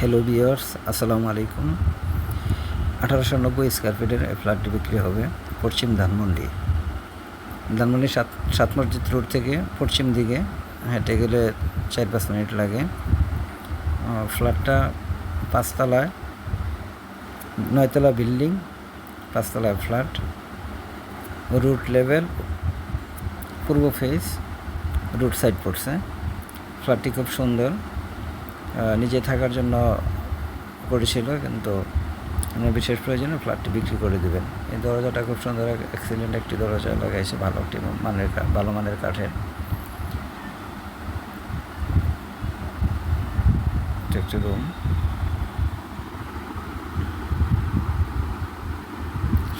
Hello বিয়ার্স আসসালামু আলাইকুম আঠারোশো নব্বই স্কোয়ার ফিটের ফ্ল্যাটটি বিক্রি হবে পশ্চিম ধানমন্ডি। ধানমন্ডি সাত সাত মসজিদ রোড থেকে পশ্চিম দিকে। হেঁটে গেলে চার পাঁচ মিনিট লাগে। ফ্ল্যাটটা পাঁচতলায়, নয়তলা বিল্ডিং, পাঁচতলায় ফ্ল্যাট রুট লেভেল পূর্ব ফেস রুট সাইড পড়ছে। ফ্ল্যাটটি খুব সুন্দর। নিজে থাকার জন্য করেছিল, কিন্তু আমার বিশেষ প্রয়োজনে ফ্ল্যাটটি বিক্রি করে দেবেন। এই দরজাটা খুব সুন্দর এক্সিলেন্ট একটি দরজা লাগাইছে, ভালো একটি মানের ভালো মানের কাঠের। একটি রুম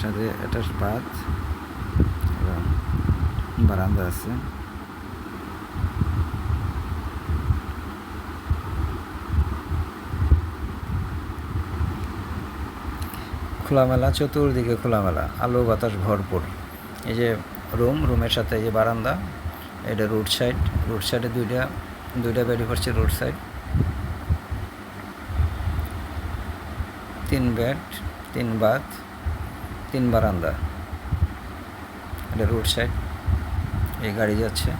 সাথে এটা বাথ বারান্দা আছে। খোলামেলা, চতুর্দিকে খোলামেলা, আলো, বাতাস ভরপুর। এই যে রুম, রুমের সাথে এই যে বারান্দা, এটা রোড সাইড, রোড সাইডে দুইটা দুইটা বেডি পড়ছে রোড সাইড। তিন বেড, তিন বাথ, তিন বারান্দা। এটা রোড সাইড, এই গাড়ি যাচ্ছে,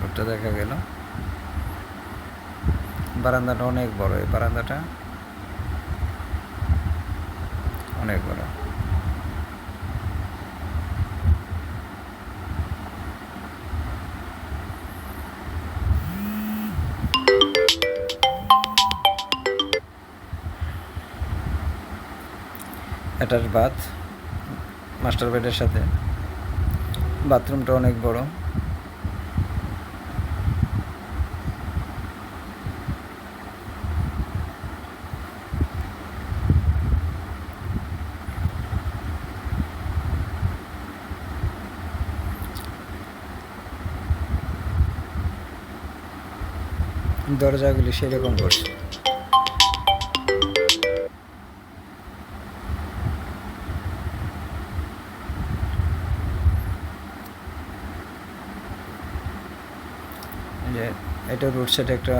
রোডটা দেখা গেল। বারান্দাটা অনেক বড়, এই বারান্দাটা অনেক বড়। অ্যাটাচ বাথ মাস্টার বেডের সাথে। বাথরুমটা অনেক বড়। দরজাগুলি সেরকম করছে। যে এটা রোড সাইডে একটা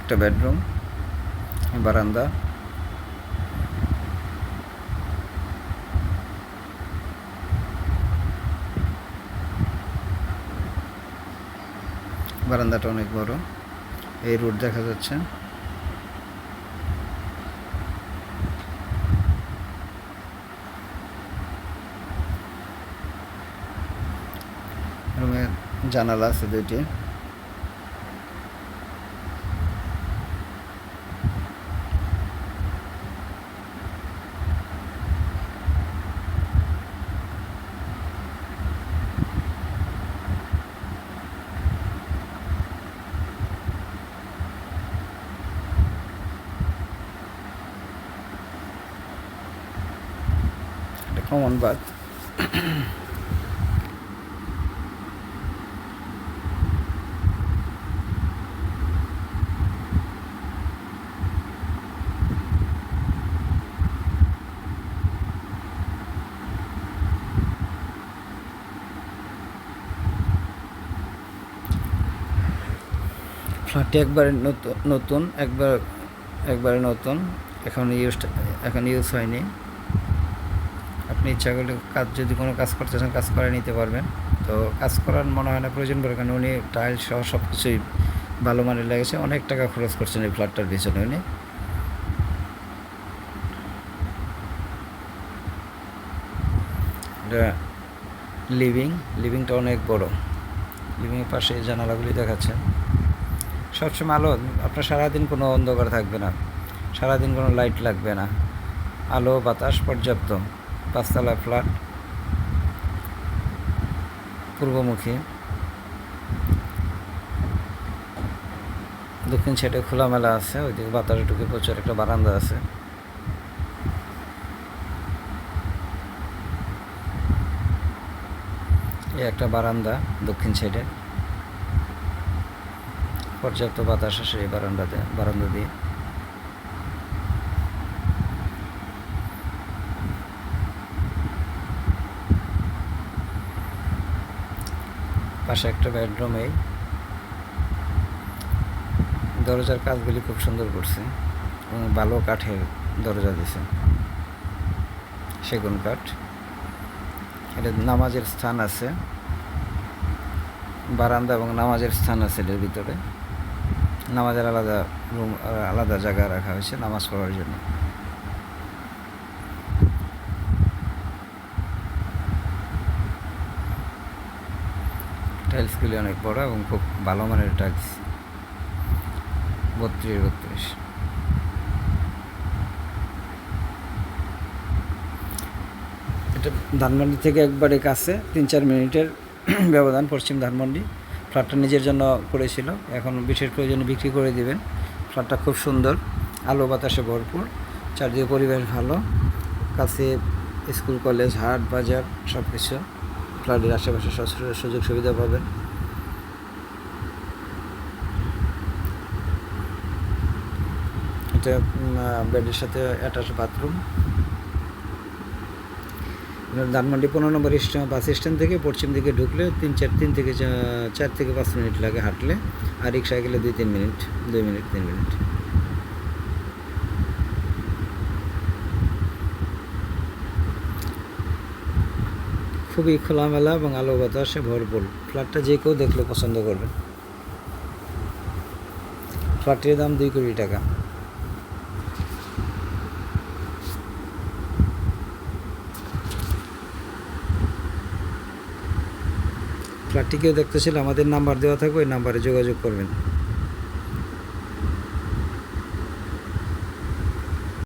একটা বেডরুম বারান্দা। বারান্দাটা অনেক বড়। এই রোড দেখা যাচ্ছে। রুমের জানালা আছে দুইটি এটা কমন বাথ ফ্ল্যাটটি একবারে নতুন একবার একবারে নতুন। এখন ইউজ এখন ইউজ হয়নি। আপনি ইচ্ছা করলে কাজ, যদি কোনো কাজ করতে চান, কাজ করে নিতে পারবেন। তো কাজ করার মনে হয় না, প্রয়োজন পড়ে কারণ উনি টাইল সহ সব কিছুই ভালো মানের লেগেছে অনেক টাকা খরচ করছেন এই ফ্ল্যাটটার পিছনে উনি। এটা লিভিং লিভিংটা অনেক বড়। লিভিংয়ের পাশে জানালাগুলি দেখাচ্ছে সবসময় আলো, আপনার সারাদিন কোনো অন্ধকার থাকবে না। সারাদিন কোনো লাইট লাগবে না। আলো, বাতাস পর্যাপ্ত। পাঁচতলা ফ্ল্যাট পূর্বমুখী। দক্ষিণ সাইডে খোলামেলা আছে, ওইদিকে বাতাস ঢুকে প্রচুর একটা বারান্দা আছে। এই একটা বারান্দা দক্ষিণ সাইডে পর্যাপ্ত বাতাস আসে এই বারান্দাতে, বারান্দা দিয়ে। পাশে একটা বেডরুম দরজার কাজগুলি খুব সুন্দর করছে। এবং ভালো কাঠের দরজা দিছে। সেগুন কাঠ। এটা নামাজের স্থান আছে। বারান্দা এবং নামাজের স্থান আছে এটার ভিতরে। নামাজের আলাদা রুম আলাদা জায়গা রাখা হয়েছে নামাজ পড়ার জন্য। টাইলসগুলি অনেক বড় এবং খুব ভালো মানের টাইলস বত্রিশ বত্রিশ। এটা ধানমন্ডি থেকে একবারে কাছে, তিন চার মিনিটের ব্যবধান পশ্চিম ধানমন্ডি। ফ্ল্যাটটা নিজের জন্য করেছিল, এখন বিশেষ প্রয়োজনে বিক্রি করে দিবেন। ফ্ল্যাটটা খুব সুন্দর, আলো বাতাসে ভরপুর, চারদিকে পরিবেশ ভালো, কাছে স্কুল, কলেজ, হাট, বাজার সব কিছু ফ্ল্যাটের আশেপাশে সব সুযোগ সুবিধা পাবেন। এটা বেডের সাথে অ্যাটাচ বাথরুম। ধানমন্ডি পনেরো নম্বর বাস স্ট্যান্ড থেকে পশ্চিম দিকে ঢুকলে তিন চার, তিন থেকে চার থেকে পাঁচ মিনিট লাগে হাঁটলে, আর রিক্সায় গেলে দুই, তিন মিনিট, দুই মিনিট, তিন মিনিট। খুবই খোলামেলা এবং আলো বাতাসে ভরপুর। ফ্ল্যাটটা যে কেউ দেখলে পছন্দ করবে। ফ্ল্যাটটির দাম দুই কোটি টাকা। ফ্ল্যাটটি কেউ দেখতে আমাদের নাম্বার দেওয়া থাকবে, ওই নাম্বারে যোগাযোগ করবেন।